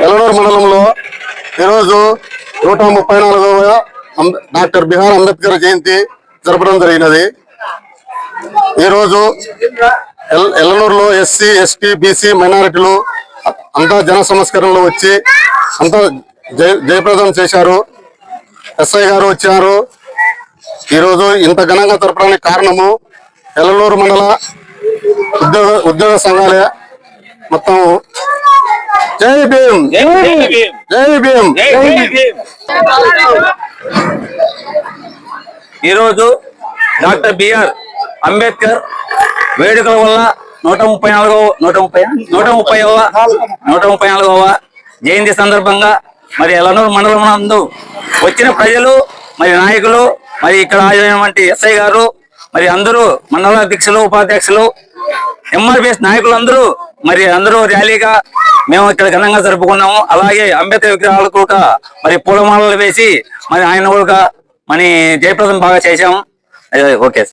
ఎలనూరు మండలంలో ఈరోజు నూట ముప్పై నాలుగవ అంబ- doctor B R Ambedkar Jayanti జరపడం జరిగినది. ఈరోజు ఎల్- ఎల్లనూరులో ఎస్సీ ఎస్టీ బీసీ మైనారిటీలు అంతా జన సంస్కరణలు వచ్చి అంతా జయప్రదం చేశారు. ఎస్ఐ గారు వచ్చారు. ఈరోజు ఇంత ఘనంగా జరపడానికి కారణము ఎల్లనూరు మండల ఉద్యోగ ఉద్యోగ సంఘాలే మొత్తం జై భీమ్. జై భీమ్. ఈరోజు డాక్టర్ బిఆర్ అంబేద్కర్ వేడుకల వల్ల నూట ముప్పై నాలుగవ నూట ముప్పై నూట ముప్పై నూట ముప్పై నాలుగవ జయంతి సందర్భంగా మరి ఎలనూరు మండలం వచ్చిన ప్రజలు మరి నాయకులు మరి ఇక్కడ హాజరైనటువంటి ఎస్ఐ గారు మరి అందరూ మండల అధ్యక్షులు ఉపాధ్యక్షులు ఎంఆర్పిఎస్ నాయకులందరూ మరి అందరూ ర్యాలీగా మేము ఇక్కడ ఘనంగా జరుపుకున్నాము. అలాగే అంబేద్కర్ విగ్రహాలు కూడా మరి పూలమాలలు వేసి మరి ఆయన కూడా మరి జయప్రదం బాగా చేశాము. అదే, ఓకే